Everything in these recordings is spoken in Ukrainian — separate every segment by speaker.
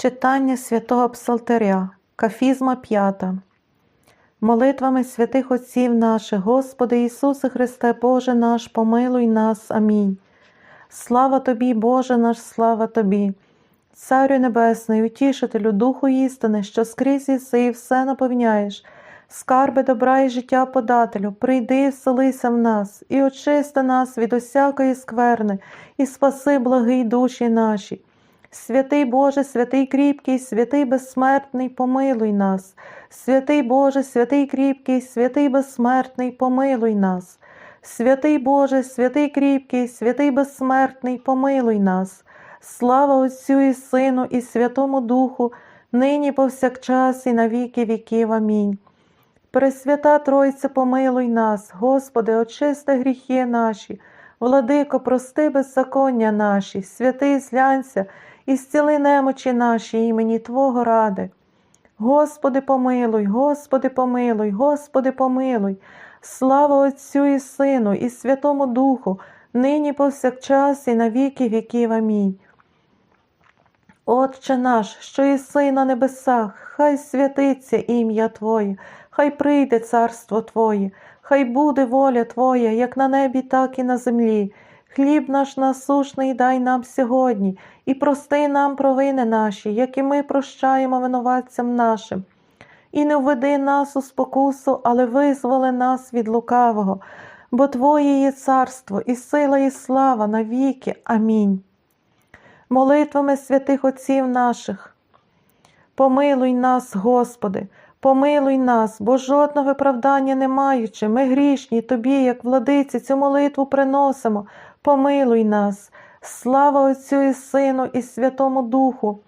Speaker 1: Читання святого Псалтиря, Кафізма 5. Молитвами святих Отців наших, Господи Ісусе Христе, Боже наш, помилуй нас. Амінь. Слава Тобі, Боже наш, слава Тобі, Царю Небесний, утішителю, Духу істини, що скрізь єси і все наповняєш, скарби добра і життя подателю, прийди і вселися в нас, і очисти нас від усякої скверни, і спаси благий душі наші. Святий Боже, святий кріпкий, святий безсмертний, помилуй нас. Святий Боже, святий кріпкий, святий безсмертний, помилуй нас. Святий Боже, святий кріпкий, святий безсмертний, помилуй нас. Слава Отцю і Сину, і Святому Духу, нині повсякчас, і на віки віків. Амінь. Пресвята Тройце, помилуй нас, Господи, очисти гріхи наші, владико, прости беззаконня наші, святий зглянься, і зціли немочі наші імені Твого ради. Господи, помилуй, Господи, помилуй, Господи, помилуй, слава Отцю і Сину, і Святому Духу, нині повсякчас, і на віки віків. Амінь. Отче наш, що єси на небесах, хай святиться ім'я Твоє, хай прийде царство Твоє, хай буде воля Твоя, як на небі, так і на землі. Хліб наш насушний дай нам сьогодні, і прости нам провини наші, як і ми прощаємо винуватцям нашим. І не введи нас у спокусу, але визволи нас від лукавого, бо Твоє є царство, і сила, і слава навіки. Амінь. Молитвами святих Отців наших. Помилуй нас, Господи, помилуй нас, бо жодного виправдання не маючи, ми грішні Тобі, як владиці, цю молитву приносимо. Помилуй нас, слава Отцю і Сину, і Святому Духу.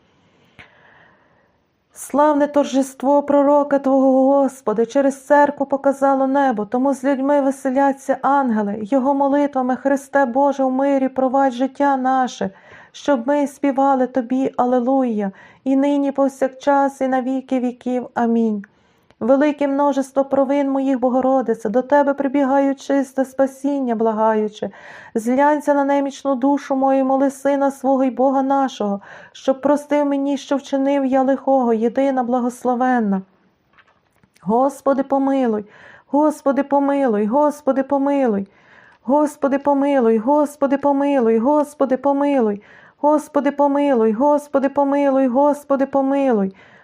Speaker 1: Славне торжество пророка Твого Господи, через церкву показало небо, тому з людьми веселяться ангели, Його молитвами, Христе Боже, в мирі провадь життя наше, щоб ми співали Тобі, Алелуя, і нині повсякчас, і на віки віків. Амінь. Велике множество провин моїх Богородице, до Тебе прибігаю чисте спасіння, благаючи, зглянься на немічну душу мою, моли сина свого й Бога нашого, щоб простив мені, що вчинив я лихого, єдина благословенна. Господи, помилуй, Господи, помилуй, Господи, помилуй, Господи, помилуй, Господи, помилуй, Господи, помилуй, Господи, помилуй, Господи, помилуй, Господи, помилуй.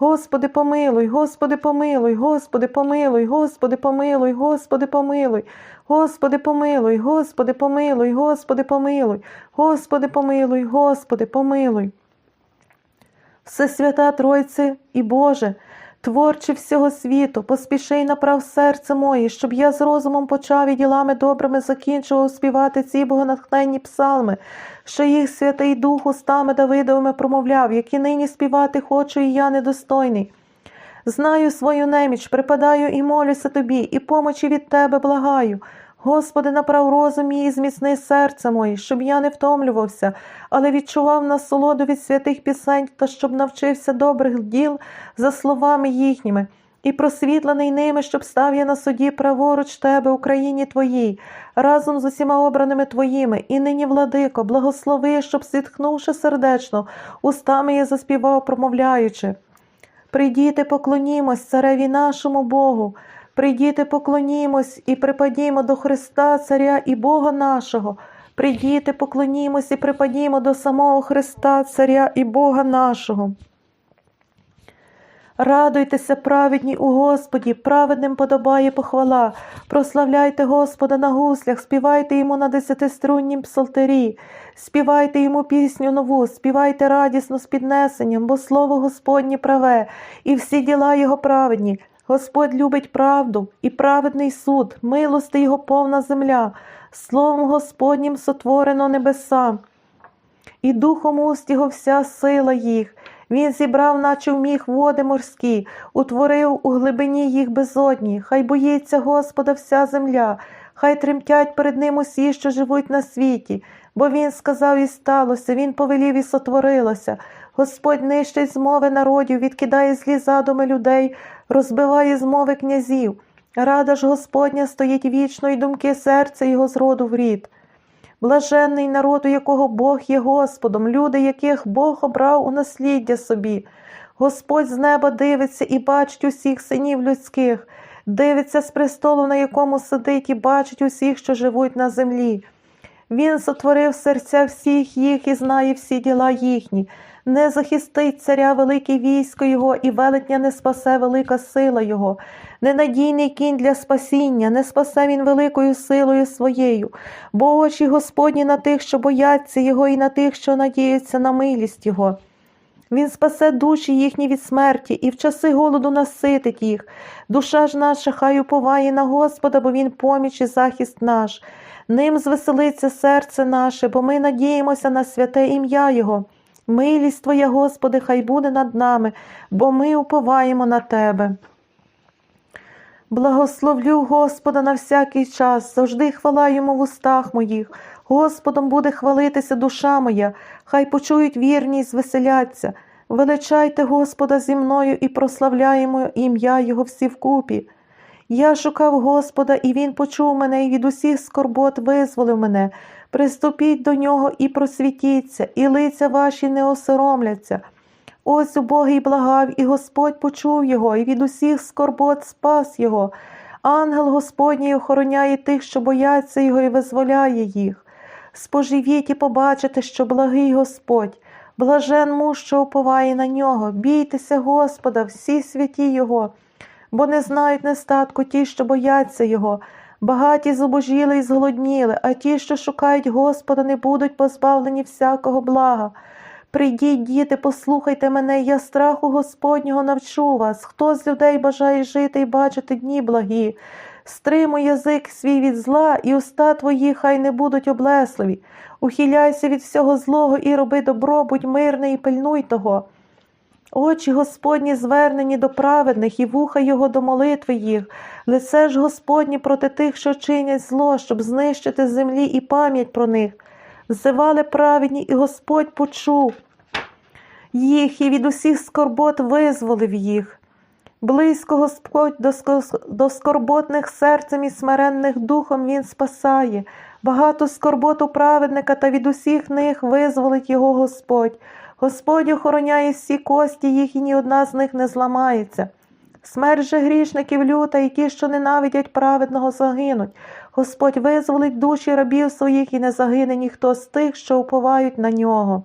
Speaker 1: Господи, помилуй, Господи, помилуй, Господи, помилуй, Господи, помилуй, Господи, помилуй, Господи, помилуй, Господи, помилуй, Господи, помилуй, Господи, помилуй, Господи, помилуй. Всесвята Тройце і Боже, творче всього світу, поспіши направ серце моє, щоб я з розумом почав і ділами добрими закінчував співати ці богонатхненні псалми, що їх Святий Дух устами Давидовими промовляв, які нині співати хочу, і я недостойний. Знаю свою неміч, припадаю і молюся тобі, і помочі від тебе благаю. Господи, направ розум і зміцни серце моє, щоб я не втомлювався, але відчував насолоду від святих пісень та щоб навчився добрих діл за словами їхніми, і просвітлений ними, щоб став я на суді праворуч тебе, Україні Твоїй, разом з усіма обраними Твоїми, і нині, владико, благослови, щоб, зітхнувши сердечно, устами я заспівав, промовляючи. Прийдіте, поклонімось цареві нашому Богу. Прийдіте, поклонімось і припадімо до Христа, Царя і Бога нашого. Прийдіте, поклонімось і припадімо до самого Христа, Царя і Бога нашого. Радуйтеся, праведні у Господі, праведним подобає похвала. Прославляйте Господа на гуслях, співайте йому на десятиструннім псалтирі, співайте йому пісню нову, співайте радісно з піднесенням, бо слово Господнє праве, і всі діла його праведні. Господь любить правду і праведний суд, милости його повна земля, словом Господнім сотворено небеса, і духом уст його вся сила їх. Він зібрав, наче вміг, води морські, утворив у глибині їх безодні. Хай боїться Господа вся земля, хай тремтять перед ним усі, що живуть на світі. Бо він сказав і сталося, він повелів і сотворилося. Господь нищить змови народів, відкидає злі задуми людей, розбиває змови князів. Рада ж Господня стоїть вічно, і думки серця його з роду в рід. Блаженний народ, у якого Бог є Господом, люди, яких Бог обрав у насліддя собі. Господь з неба дивиться і бачить усіх синів людських, дивиться з престолу, на якому сидить, і бачить усіх, що живуть на землі. Він сотворив серця всіх їх і знає всі діла їхні. Не захистить царя велике військо його, і велетня не спасе велика сила його. Ненадійний кінь для спасіння, не спасе він великою силою своєю, бо очі Господні на тих, що бояться Його, і на тих, що надіються на милість Його. Він спасе душі їхні від смерті, і в часи голоду наситить їх. Душа ж наша хай уповає на Господа, бо Він поміч і захист наш. Ним звеселиться серце наше, бо ми надіємося на святе ім'я Його. Милість Твоя, Господи, хай буде над нами, бо ми уповаємо на Тебе. Благословлю Господа на всякий час, завжди хвала йому в устах моїх. Господом буде хвалитися душа моя, хай почують вірні й звеселяться. Величайте Господа зі мною і прославляємо ім'я Його всі вкупі. Я шукав Господа, і Він почув мене, і від усіх скорбот визволив мене. Приступіть до нього і просвітіться, і лиця ваші не осоромляться. Ось убогий благав, і Господь почув його, і від усіх скорбот спас його. Ангел Господній охороняє тих, що бояться його, і визволяє їх. Споживіть і побачите, що благий Господь, блажен муж, що уповає на нього. Бійтеся Господа, всі святі Його, бо не знають нестатку ті, що бояться Його. Багаті зубожіли і зголодніли, а ті, що шукають Господа, не будуть позбавлені всякого блага. Прийдіть, діти, послухайте мене, я страху Господнього навчу вас. Хто з людей бажає жити і бачити дні благі? Стримуй язик свій від зла, і уста твої хай не будуть облесливі. Ухиляйся від всього злого і роби добро, будь мирний і пильнуй того. Очі Господні звернені до праведних, і вуха Його до молитви їх, лице ж Господні проти тих, що чинять зло, щоб знищити землі і пам'ять про них. Ззивали праведні, і Господь почув їх і від усіх скорбот визволив їх. Близько Господь до скорботних серцем і смиренних духом Він спасає, багато скорбот у праведника, та від усіх них визволить його Господь. Господь охороняє всі кості їх, і ні одна з них не зламається. Смерть же грішників люта, і ті, що ненавидять праведного, загинуть. Господь визволить душі рабів своїх, і не загине ніхто з тих, що уповають на нього.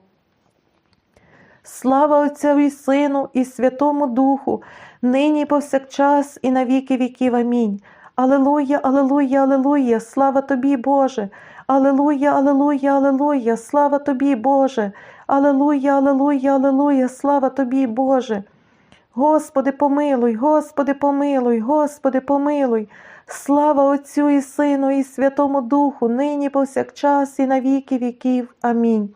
Speaker 1: Слава Отцю і Сину, і Святому Духу, нині повсякчас, і на віки віків. Амінь. Алелуя, алелуя, алелуя, слава тобі, Боже. Алелуя, алелуя, алелуя, слава тобі, Боже. Алелуя, алелуя, алелуя, слава тобі, Боже. Господи, помилуй, Господи, помилуй, Господи, помилуй. Слава Отцю і Сину, і Святому Духу, нині повсякчас, і на віки віків. Амінь.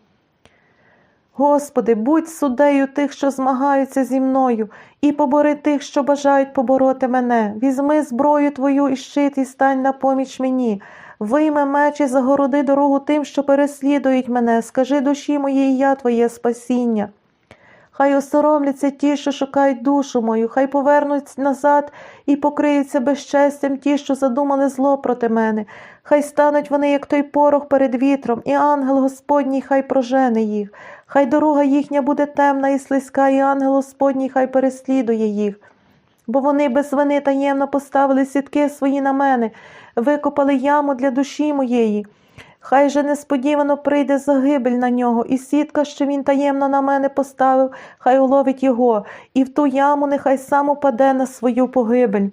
Speaker 1: Господи, будь суддею тих, що змагаються зі мною, і побори тих, що бажають побороти мене. Візьми зброю Твою і щит, і стань на поміч мені. Вийме меч і загороди дорогу тим, що переслідують мене. Скажи душі моїй, я Твоє спасіння. Хай осоромляться ті, що шукають душу мою, хай повернуться назад і покриються безчестям ті, що задумали зло проти мене. Хай стануть вони, як той порох перед вітром, і ангел Господній хай прожене їх. Хай дорога їхня буде темна і слизька, і ангел Господній хай переслідує їх. Бо вони без вини таємно поставили сітки свої на мене, викопали яму для душі моєї. Хай же несподівано прийде загибель на нього, і сітка, що він таємно на мене поставив, хай уловить його, і в ту яму нехай сам упаде на свою погибель.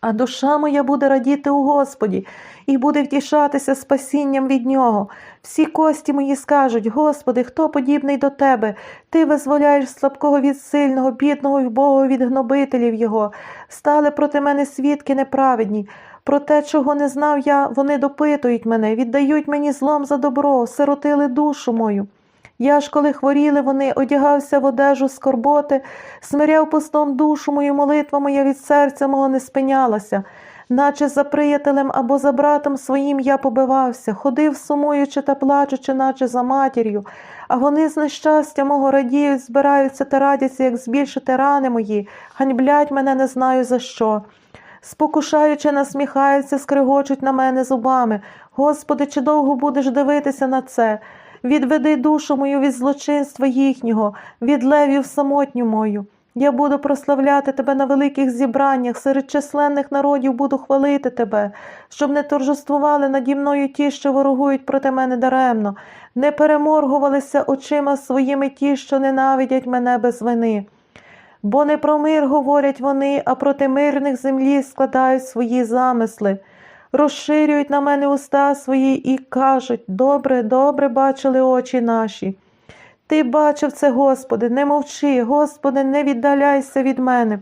Speaker 1: А душа моя буде радіти у Господі і буде втішатися спасінням від нього. Всі кості мої скажуть: Господи, хто подібний до тебе? Ти визволяєш слабкого від сильного, бідного і вбогого від гнобителів його. Стали проти мене свідки неправедні. Про те, чого не знав я, вони допитують мене, віддають мені злом за добро, сиротили душу мою. Я ж, коли хворіли вони, одягався в одежу скорботи, смиряв постом душу мою молитва моя від серця мого не спинялася, наче за приятелем або за братом своїм я побивався, ходив сумуючи та плачучи, наче за матір'ю, а вони з нещастя мого радіють, збираються та радяться, як збільшити рани мої, ганьблять мене не знаю за що. Спокушаючи, насміхаються, скригочуть на мене зубами. Господи, чи довго будеш дивитися на це? Відведи душу мою від злочинства їхнього, від левів самотню мою. Я буду прославляти тебе на великих зібраннях, серед численних народів буду хвалити тебе, щоб не торжествували наді мною ті, що ворогують проти мене даремно, не переморгувалися очима своїми ті, що ненавидять мене без вини. Бо не про мир говорять вони, а проти мирних землі складають свої замисли, розширюють на мене уста свої і кажуть добре, добре бачили очі наші. Ти бачив це, Господи, не мовчи, Господи, не віддаляйся від мене.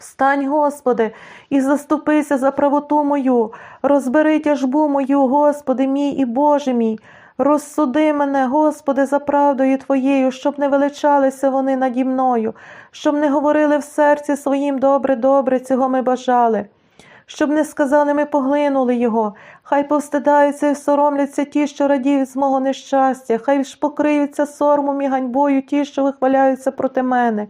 Speaker 1: Встань, Господи, і заступися за правоту мою, розбери тяжбу мою, Господи мій і Боже мій. Розсуди мене, Господи, за правдою Твоєю, щоб не величалися вони наді мною, щоб не говорили в серці своїм добре, добре, цього ми бажали, щоб не сказали, ми поглинули його, хай повстидаються і соромляться ті, що радіють з мого нещастя, хай ж покриються соромом і ганьбою ті, що вихваляються проти мене.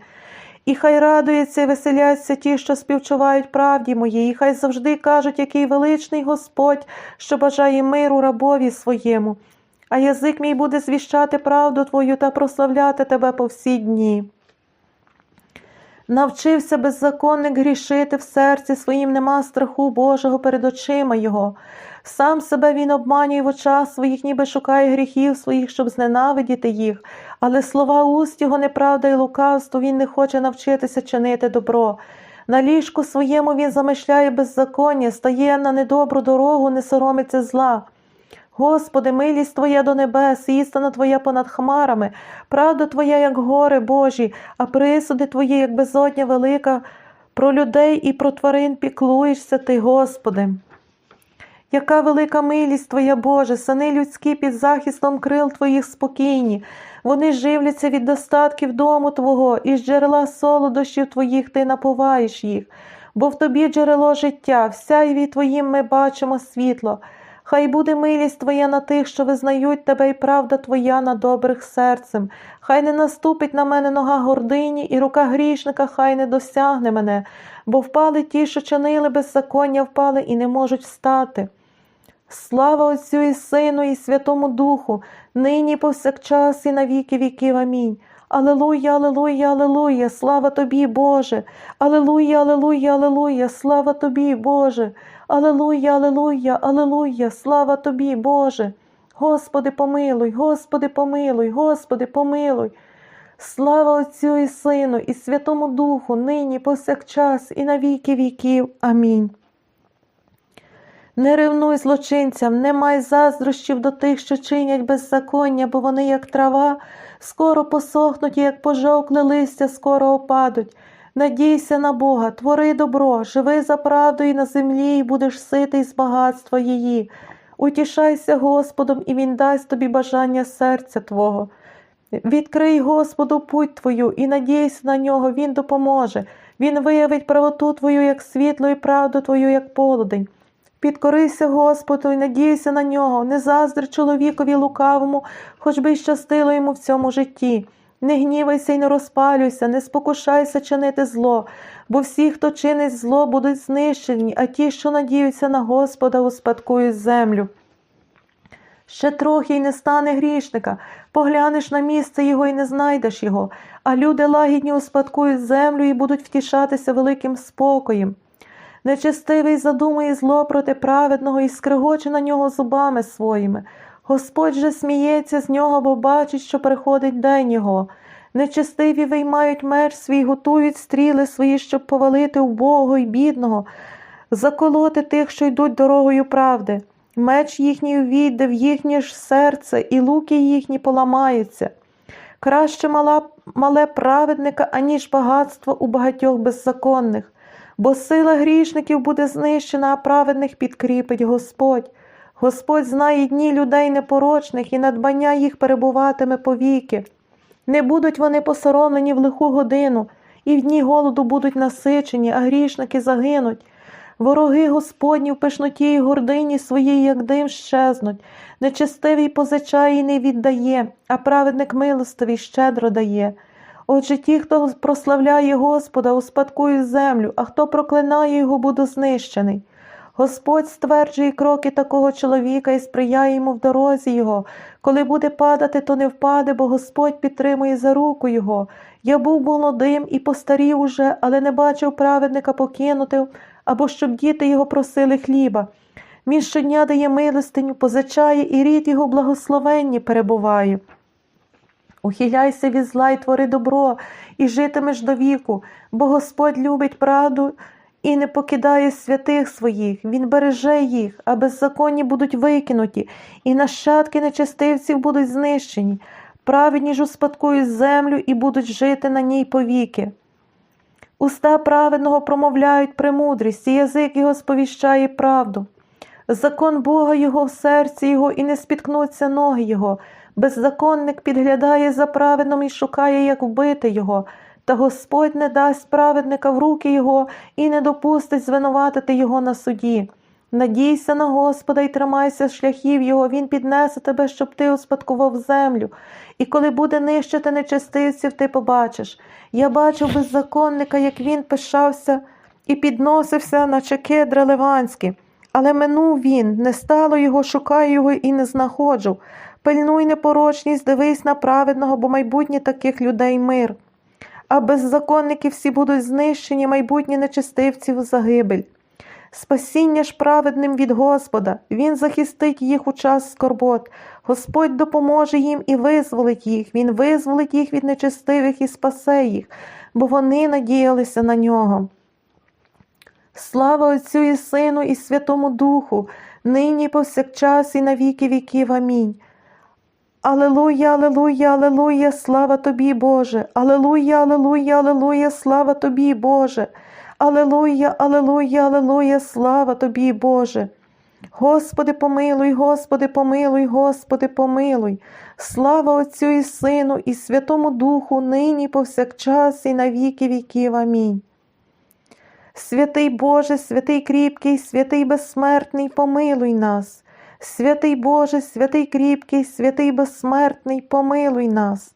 Speaker 1: І хай радуються і веселяться ті, що співчувають правді моїй, і хай завжди кажуть, який величний Господь, що бажає миру рабові своєму. А язик мій буде звіщати правду Твою та прославляти Тебе по всі дні. Навчився беззаконник грішити в серці своїм нема страху Божого перед очима Його. Сам себе він обманює в очах своїх, ніби шукає гріхів своїх, щоб зненавидіти їх, але слова уст його неправда і лукавство він не хоче навчитися чинити добро. На ліжку своєму він замишляє беззаконня, стає на недобру дорогу, не соромиться зла. Господи, милість Твоя до небес, істина Твоя понад хмарами, правда Твоя, як гори Божі, а присуди Твої, як безодня велика, про людей і про тварин піклуєшся Ти, Господи. Яка велика милість Твоя, Боже, сини людські під захистом крил Твоїх спокійні, вони живляться від достатків дому Твого, і з джерела солодощів Твоїх Ти напуваєш їх, бо в Тобі джерело життя, вся і від Твоїм ми бачимо світло. Хай буде милість Твоя на тих, що визнають Тебе, і правда Твоя на добрих серцем. Хай не наступить на мене нога гордині, і рука грішника хай не досягне мене, бо впали ті, що чинили беззаконня, впали і не можуть встати. Слава Отцю і Сину, і Святому Духу, нині повсякчас, і на віки віків. Амінь. Алелуя, алелуя, алелуя, слава тобі, Боже. Алелуя, алелуя, алелуя, слава тобі, Боже. Алелуя, алелуя, алелуя, слава тобі, Боже. Господи, помилуй, Господи, помилуй, Господи, помилуй. Слава Отцю і Сину, і Святому Духу, нині, повсякчас, і на віки віків. Амінь. Не ревнуй злочинцям, не май заздрощів до тих, що чинять беззаконня, бо вони, як трава, скоро посохнуть, і як пожовкле листя, скоро опадуть. Надійся на Бога, твори добро, живи за правдою на землі, і будеш ситий з багатства її. Утішайся Господом, і Він дасть тобі бажання серця Твого. Відкрий Господу путь Твою і надійся на нього, Він допоможе. Він виявить правоту Твою, як світло, і правду Твою, як полудень. Підкорися Господу і надійся на нього, не заздри чоловікові лукавому, хоч би й щастило йому в цьому житті. Не гнівайся й не розпалюйся, не спокушайся чинити зло, бо всі, хто чинить зло, будуть знищені, а ті, що надіються на Господа, успадкують землю. Ще трохи й не стане грішника, поглянеш на місце його і не знайдеш його, а люди лагідні успадкують землю і будуть втішатися великим спокоєм. Нечестивий задумує зло проти праведного і скригоче на нього зубами своїми. Господь же сміється з нього, бо бачить, що приходить день його. Нечестиві виймають меч свій, готують стріли свої, щоб повалити убогого й бідного, заколоти тих, що йдуть дорогою правди. Меч їхній увійде в їхнє ж серце, і луки їхні поламаються. Краще мала, мале праведника, аніж багатство у багатьох беззаконних, бо сила грішників буде знищена, а праведних підкріпить Господь. Господь знає дні людей непорочних, і надбання їх перебуватиме повіки. Не будуть вони посоромлені в лиху годину, і в дні голоду будуть насичені, а грішники загинуть. Вороги Господні в пишноті і гордині своїй, як дим, щезнуть. Нечестивий позичає і не віддає, а праведник милостивий щедро дає. Отже, ті, хто прославляє Господа, успадкують землю, а хто проклинає його, буде знищений. Господь стверджує кроки такого чоловіка і сприяє йому в дорозі його. Коли буде падати, то не впаде, бо Господь підтримує за руку його. Я був молодим і постарів уже, але не бачив праведника покинути, або щоб діти його просили хліба. Він щодня дає милостиню, позичає, і рід його благословенні перебуває. Ухиляйся від зла й твори добро, і житимеш до віку, бо Господь любить правду і не покидає святих своїх, Він береже їх, а беззаконні будуть викинуті, і нащадки нечестивців будуть знищені. Праведні ж успадкують землю і будуть жити на ній повіки. Уста праведного промовляють премудрість, і язик його сповіщає правду. Закон Бога його в серці його, і не спіткнуться ноги його. Беззаконник підглядає за праведним і шукає, як вбити його, та Господь не дасть праведника в руки його і не допустить звинуватити його на суді. Надійся на Господа і тримайся шляхів Його, Він піднесе тебе, щоб ти успадкував землю. І коли буде нищити нечестивців, ти побачиш. Я бачив беззаконника, як він пишався і підносився, наче кедри ливанські. Але минув він, не стало його, шукаю його і не знаходжу. Пильнуй непорочність, дивись на праведного, бо майбутнє таких людей мир. А беззаконники всі будуть знищені, майбутні нечестивці в загибель. Спасіння ж праведним від Господа, Він захистить їх у час скорбот. Господь допоможе їм і визволить їх, Він визволить їх від нечестивих і спасе їх, бо вони надіялися на нього. Слава Отцю і Сину, і Святому Духу, нині повсякчас, і на віки віків. Амінь. Алелуя, алелуя, алелуя, слава тобі, Боже, Алелуя, алелуя, алелуя, слава тобі, Боже. Алелуя, алелуя, алелуя, слава тобі, Боже. Господи, помилуй, Господи, помилуй, Господи, помилуй. Слава Отцю і Сину, і Святому Духу, нині, повсякчас, і на віки віків. Амінь. Святий Боже, святий кріпкий, святий безсмертний, помилуй нас. Святий Боже, святий кріпкий, святий безсмертний, помилуй нас.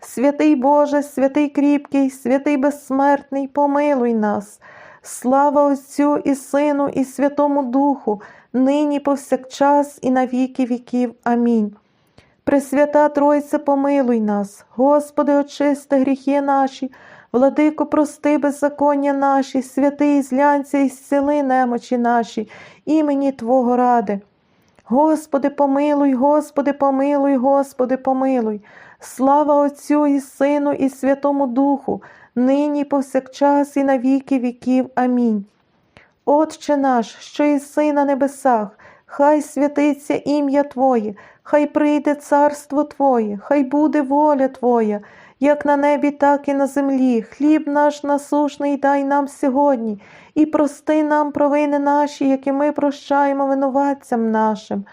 Speaker 1: Святий Боже, святий кріпкий, святий безсмертний, помилуй нас. Слава Отцю і Сину, і Святому Духу, нині повсякчас, і на віки віків. Амінь. Пресвята Тройце, помилуй нас, Господи, очисти гріхи наші, владико, прости беззаконня наші, святий злянця і зціли немочі наші, імені Твого ради. Господи, помилуй, Господи, помилуй, Господи, помилуй. Слава Отцю і Сину, і Святому Духу, нині, повсякчас, і на віки віків. Амінь. Отче наш, що єси на небесах, хай святиться ім'я Твоє, хай прийде царство Твоє, хай буде воля Твоя, як на небі, так і на землі. Хліб наш насушний дай нам сьогодні, і прости нам провини наші, які ми прощаємо винуватцям нашим.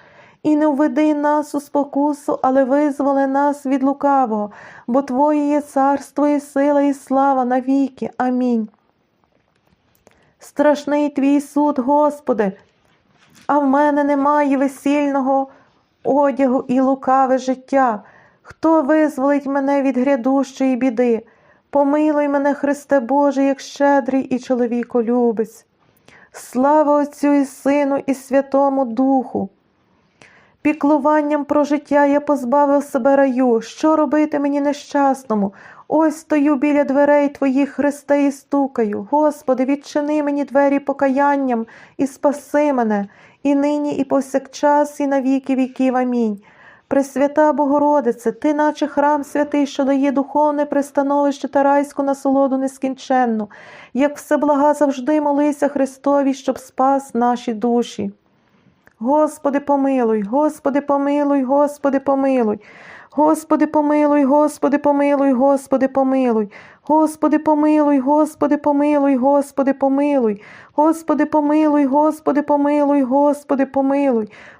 Speaker 1: І не введи нас у спокусу, але визволи нас від лукавого, бо Твоє є царство, і сила, і слава навіки. Амінь. Страшний твій суд, Господи, а в мене немає весільного одягу і лукаве життя. Хто визволить мене від грядущої біди? Помилуй мене, Христе Боже, як щедрий і чоловіколюбець. Слава Отцю і Сину, і Святому Духу. Піклуванням про життя я позбавив себе раю. Що робити мені нещасному? Ось стою біля дверей Твоїх, Христе, і стукаю. Господи, відчини мені двері покаянням і спаси мене, і нині, і повсякчас, і на віки віків. Амінь. Пресвята Богородице, Ти, наче храм святий, що дає духовне пристановище та райську насолоду нескінченну, як всеблага завжди молися Христові, щоб спас наші душі. Господи, помилуй, Господи, помилуй, Господи, помилуй. Господи, помилуй, Господи, помилуй, Господи, помилуй. Господи, помилуй, Господи, помилуй, Господи, помилуй. Господи, помилуй, Господи, помилуй, Господи, помилуй.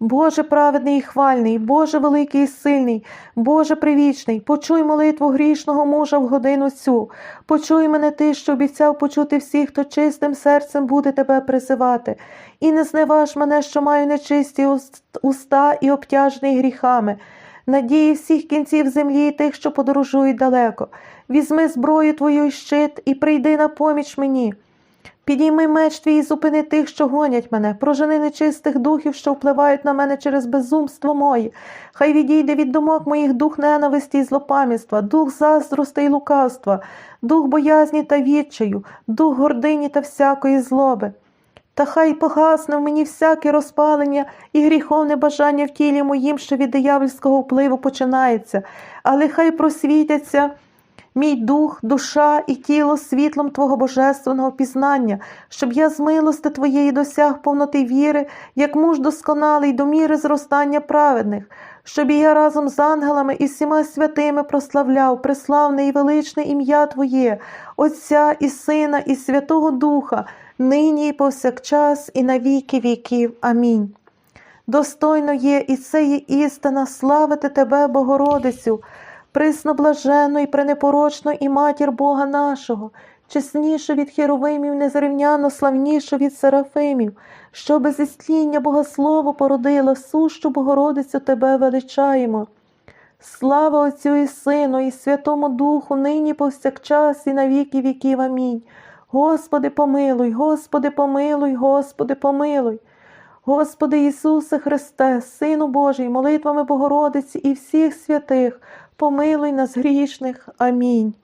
Speaker 1: Боже праведний і хвальний, Боже великий і сильний, Боже привічний, почуй молитву грішного мужа в годину цю. Почуй мене ти, що обіцяв почути всіх, хто чистим серцем буде тебе призивати. І не зневаж мене, що маю нечисті уст- уста і обтяжений гріхами. Надії всіх кінців землі і тих, що подорожують далеко. Візьми зброю твою і щит, і прийди на поміч мені. Підійми меч твій і зупини тих, що гонять мене, прожени нечистих духів, що впливають на мене через безумство моє. Хай відійде від думок моїх дух ненависті і злопам'ятства, дух заздрости і лукавства, дух боязні та відчаю, дух гордині та всякої злоби. Та хай погасне в мені всяке розпалення і гріховне бажання в тілі моїм, що від диявольського впливу починається, але хай просвітяться мій дух, душа і тіло світлом Твого божественного пізнання, щоб я з милости Твоєї досяг повноти віри, як муж досконалий до міри зростання праведних, щоб і я разом з ангелами і всіма святими прославляв преславне і величне ім'я Твоє, Отця і Сина, і Святого Духа, нині і повсякчас, і на віки віків. Амінь. Достойно є, і це є істина, славити Тебе, Богородицю, присноблаженну і пренепорочну і матір Бога нашого, чеснішу від херовимів, незрівняно славнішу від серафимів, що без істління Богослову породила, сущу Богородицю Тебе величаємо. Слава Отцю і Сину, і Святому Духу, нині повсякчас, і на віки віків. Амінь. Господи, помилуй, Господи, помилуй, Господи, помилуй. Господи Ісусе Христе, Сину Божий, молитвами Богородиці і всіх святих, помилуй нас грішних. Амінь.